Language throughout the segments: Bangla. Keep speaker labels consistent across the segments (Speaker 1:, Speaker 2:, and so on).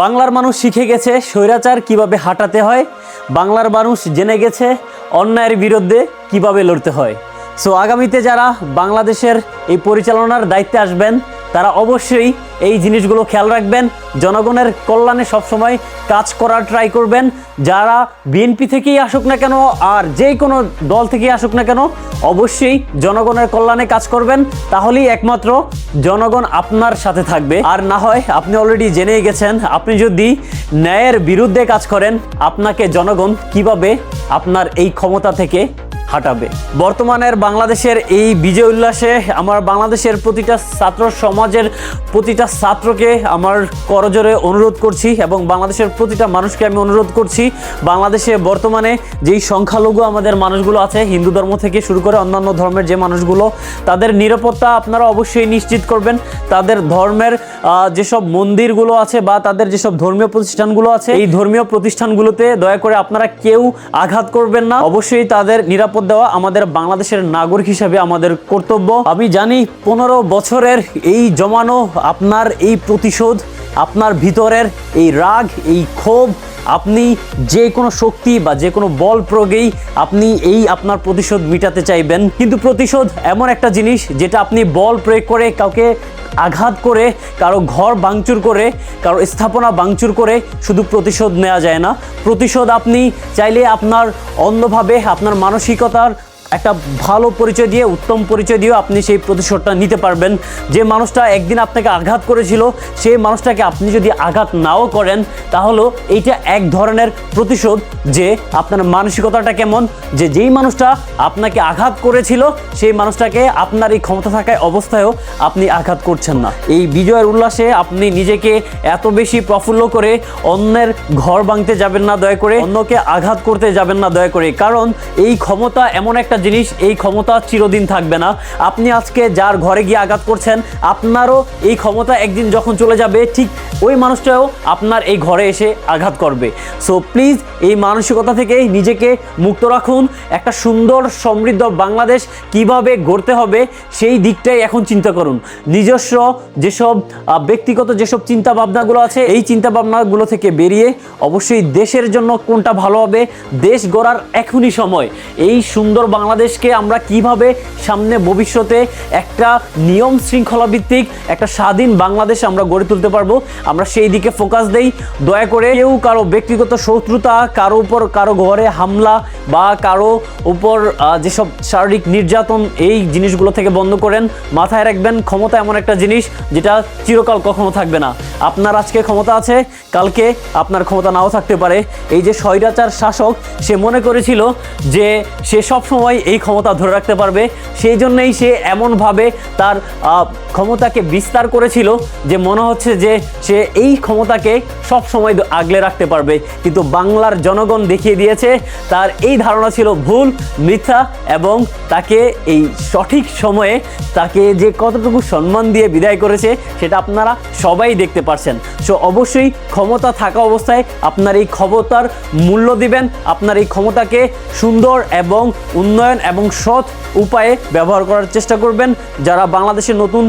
Speaker 1: বাংলার মানুষ শিখে গেছে স্বৈরাচার কীভাবে হাঁটাতে হয়, বাংলার মানুষ জেনে গেছে অন্যায়ের বিরুদ্ধে কীভাবে লড়তে হয়। সো আগামীতে যারা বাংলাদেশের এই পরিচালনার দায়িত্বে আসবেন তারা অবশ্যই এই জিনিসগুলো খেয়াল রাখবেন। জনগণের কল্যাণে সবসময় কাজ করার ট্রাই করবেন। যারা বিএনপি থেকেই আসুক না কেন, আর যে কোনো দল থেকেই আসুক না কেন, অবশ্যই জনগণের কল্যাণে কাজ করবেন। তাহলেই একমাত্র জনগণ আপনার সাথে থাকবে। আর না হয় আপনি অলরেডি জেনেই গেছেন, আপনি যদি ন্যায়ের বিরুদ্ধে কাজ করেন, আপনাকে জনগণ কীভাবে আপনার এই ক্ষমতা থেকে হাঁটাবে। বর্তমানের বাংলাদেশের এই বিজয় উল্লাসে আমার বাংলাদেশের প্রতিটা ছাত্র, সমাজের প্রতিটা ছাত্রকে আমার করজোরে অনুরোধ করছি এবং বাংলাদেশের প্রতিটা মানুষকে আমি অনুরোধ করছি, বাংলাদেশে বর্তমানে যেই সংখ্যালঘু আমাদের মানুষগুলো আছে, হিন্দু ধর্ম থেকে শুরু করে অন্যান্য ধর্মের যে মানুষগুলো, তাদের নিরাপত্তা আপনারা অবশ্যই নিশ্চিত করবেন। তাদের ধর্মের যেসব মন্দিরগুলো আছে বা তাদের যেসব ধর্মীয় প্রতিষ্ঠানগুলো আছে, এই ধর্মীয় প্রতিষ্ঠানগুলোতে দয়া করে আপনারা কেউ আঘাত করবেন না। অবশ্যই তাদের নিরাপদ দেওয়া আমাদের বাংলাদেশের নাগরিক হিসাবে আমাদের কর্তব্য। আমি জানি পনেরো বছরের এই জমানো আপনার এই প্রতিশোধ, আপনার ভিতরের এই রাগ, এই ক্ষোভ, আপনি যে কোনো শক্তি বা যে কোনো বল প্রয়োগেই আপনি এই আপনার প্রতিশোধ মিটাতে চাইবেন। কিন্তু প্রতিশোধ এমন একটা জিনিস যেটা আপনি বল প্রয়োগ করে কাউকে আঘাত করে, কারও ঘর ভাঙচুর করে, কারও স্থাপনা ভাঙচুর করে শুধু প্রতিশোধ নেওয়া যায় না। প্রতিশোধ আপনি চাইলে আপনার অন্যভাবে, আপনার মানসিকতার একটা ভালো পরিচয় দিয়ে, উত্তম পরিচয় দিয়েও আপনি সেই প্রতিশোধটা নিতে পারবেন। যে মানুষটা একদিন আপনাকে আঘাত করেছিল, সেই মানুষটাকে আপনি যদি আঘাত নাও করেন তাহলেও এইটা এক ধরনের প্রতিশোধ যে আপনার মানসিকতাটা কেমন, যে যেই মানুষটা আপনাকে আঘাত করেছিল, সেই মানুষটাকে আপনার এই ক্ষমতা থাকায় অবস্থায়ও আপনি আঘাত করছেন না। এই বিজয়ের উল্লাসে আপনি নিজেকে এত বেশি প্রফুল্ল করে অন্যের ঘর ভাঙতে যাবেন না দয়া করে, অন্যকে আঘাত করতে যাবেন না দয়া করে। কারণ এই ক্ষমতা এমন একটা জিনিস, এই ক্ষমতা চিরদিন থাকবে না। আপনি আজকে যার ঘরে গিয়ে আঘাত করছেন, আপনারও এই ক্ষমতা একদিন যখন চলে যাবে, ঠিক ওই মানুষটাও আপনার এই ঘরে এসে আঘাত করবে। সো প্লিজ এই মানসিকতা থেকে নিজেকে মুক্ত রাখুন। একটা সুন্দর সমৃদ্ধ বাংলাদেশ কীভাবে গড়তে হবে, সেই দিকটাই এখন চিন্তা করুন। নিজস্ব যেসব ব্যক্তিগত যেসব চিন্তা ভাবনাগুলো আছে, এই চিন্তা ভাবনাগুলো থেকে বেরিয়ে অবশ্যই দেশের জন্য কোনটা ভালো হবে, দেশ গড়ার এখনই সময়। এই সুন্দর বাংলাদেশকে আমরা কীভাবে সামনে ভবিষ্যতে একটা নিয়ম শৃঙ্খলা ভিত্তিক একটা স্বাধীন বাংলাদেশ আমরা গড়ে তুলতে পারব, আমরা সেই দিকে ফোকাস দেই। দয়া করে কেউ কারও ব্যক্তিগত শত্রুতা, কারও উপর কারও ঘরে হামলা বা কারও উপর যেসব শারীরিক নির্যাতন, এই জিনিসগুলো থেকে বন্ধ করেন। মাথায় রাখবেন, ক্ষমতা এমন একটা জিনিস যেটা চিরকাল কখনো থাকবে না। আপনার আজকে ক্ষমতা আছে, কালকে আপনার ক্ষমতা নাও থাকতে পারে। এই যে স্বৈরাচার শাসক, সে মনে করেছিল যে সে সব সময় এই ক্ষমতা ধরে রাখতে পারবে। সেই জন্যই সে এমনভাবে তার ক্ষমতাকে বিস্তার করেছিল যে মনে হচ্ছে যে সে এই ক্ষমতাকে সব সময় আগলে রাখতে পারবে। কিন্তু বাংলার জনগণ দেখিয়ে দিয়েছে, তার এই ধারণা ছিল ভুল, মিথ্যা এবং তাকে এই সঠিক সময়ে তাকে যে কতটুকু সম্মান দিয়ে বিদায় করেছে, সেটা আপনারা সবাই দেখতে পারছেন। সো অবশ্যই ক্ষমতা থাকা অবস্থায় আপনার এই ক্ষমতার মূল্য দিবেন। আপনার এই ক্ষমতাকে সুন্দর এবং উন্নয়ন এবং সৎ উপায়ে ব্যবহার করার চেষ্টা করবেন। যারা বাংলাদেশের নতুন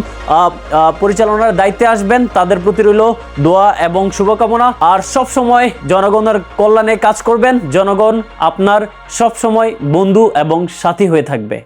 Speaker 1: পরিচালনার দায়িত্বে আসবেন, তাদের প্রতি রইল দোয়া এবং শুভকামনা। আর সব সময় জনগণের কল্যাণে কাজ করবেন। জনগণ আপনার সব সময় বন্ধু এবং সাথী হয়ে থাকবে।